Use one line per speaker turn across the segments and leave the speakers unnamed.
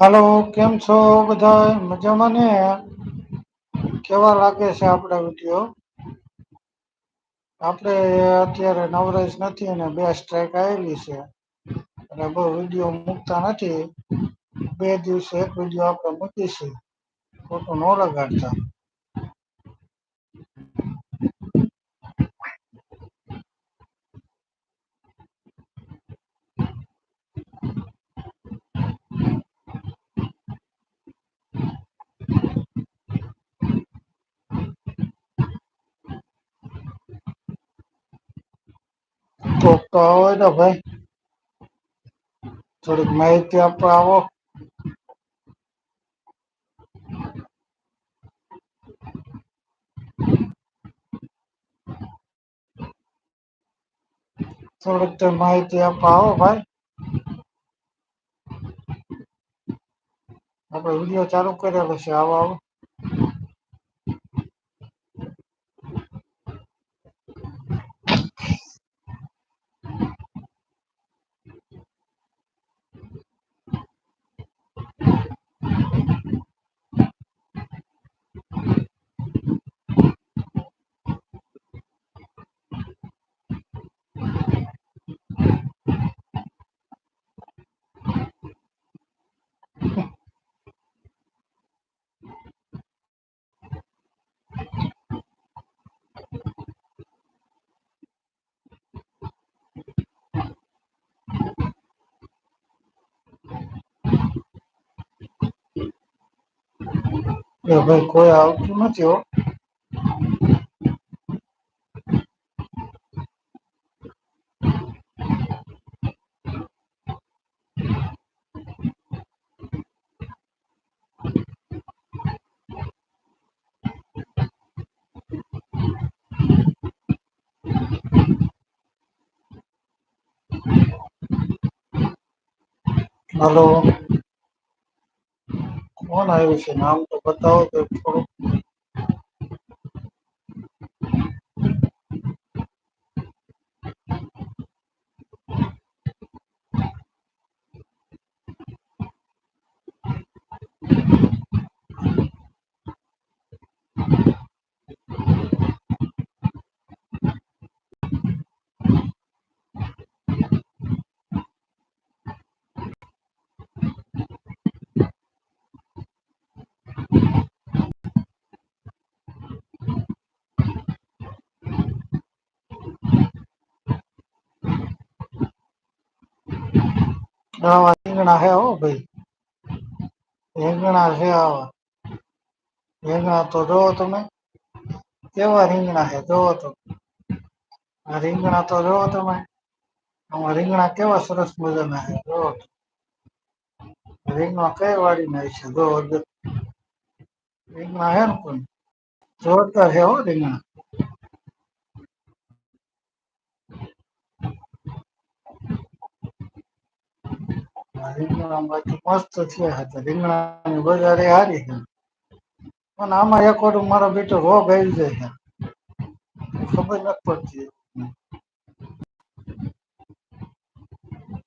હાલો, કેમ છો બધા મજામાં ને? કેવા લાગે છે આપડા વીડિયો? આપડે અત્યારે નવરાશ નથી અને બે સ્ટ્રાઇક આવેલી છે. અને બહુ વીડિયો મૂકતા નથી. બે દિવસે એક વીડિયો આપડે મૂકીશું. ખોટું ન લગાડતા. કોક તો હોય ને ભાઈ, થોડીક માહિતી આપવા આવો. થોડીક તો માહિતી આપવા આવો ભાઈ. આપડે વીડિયો ચાલુ કર્યા પછી આવો આવો. એ ભાઈ કોઈ આવતું નથી હો. કોણ આવ્યું છે નામ તો બતાવો તો થોડું આવા રીંગણા હે હો ભાઈ. રીંગણા છે આવા રીંગણા તો જોવો તમે. કેવા રીંગણા છે જોવો તો. આ રીંગણા તો જોવો તમે. આમાં રીંગણા કેવા સરસ મજાના છે, જોવો રીંગણા કઈ વાડીના છે, જોવો રીંગણા હે ને પણ જોરદાર છે હો રીંગણા આ રીંગણા બાકી મસ્ત થયા હતા. રીંગણાની બજારે હારી છે પણ આમાં એક વાર મારો બેટો રોગ આવી જાય. ખબર નથી પડતી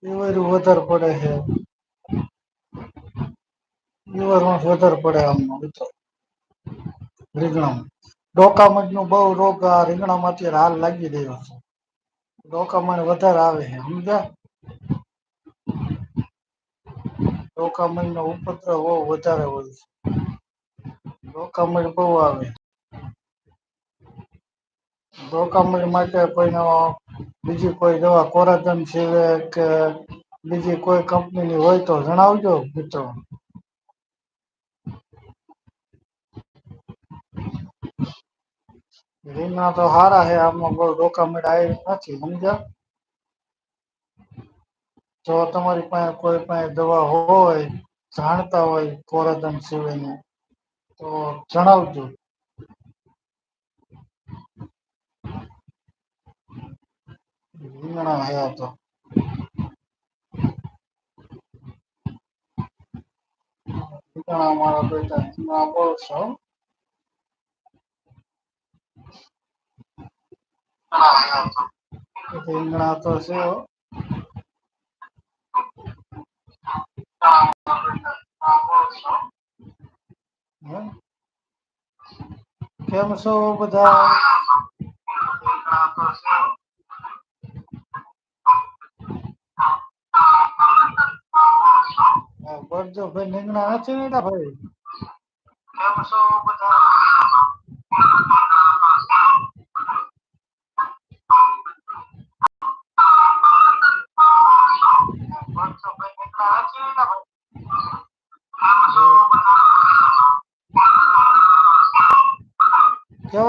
ઈવરું વધારે પડે છે. ઈવરમાં વધારે પડે આમનો મિત્રો રીંગણામાં. ડોકામજનું બહુ રોગ રીંગણામાં અત્યારે હાલ લાગી રહ્યો છે. ડોકામણ વધારે આવે છે, સમજ્યા? ડોકામણ નો ઉપદ્રવ બહુ વધારે હોય છે. ડોકામણ બહુ આવે. ડોકામણ માટે કોઈનો બીજી કોઈ દવા કોરાધન સિવે કે બીજી કોઈ કંપનીની હોય તો જણાવજો મિત્રો. રીંગણા તો સારા છે, આમાં બહુ ડોકામેટ આવી નથી, સમજ્યા? જો તમારી પાસે કોઈ પાસે દવા હોય, જાણતા હોય કોરાજન સિવાયની, તો જણાવજો. રીંગણા હયા તો. રીંગણા મારા બેટા રીંગણા બોલ છો? રીંગણા તો. છે હો કેમ છો બધા? બરજો ભાઈ રીંગણા છે વીણા ભાઈ? કેમ છો બધા બરજો ભાઈ રીંગણા નથી વીણા ભાઈ?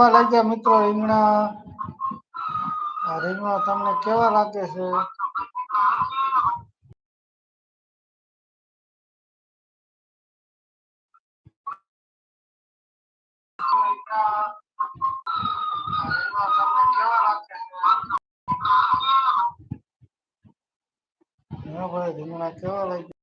કેવા લાગ્યા મિત્રો રીંગણા આ રીંગણા તમને કેવા લાગે છે? રીંગણા કેવા લાગ્યા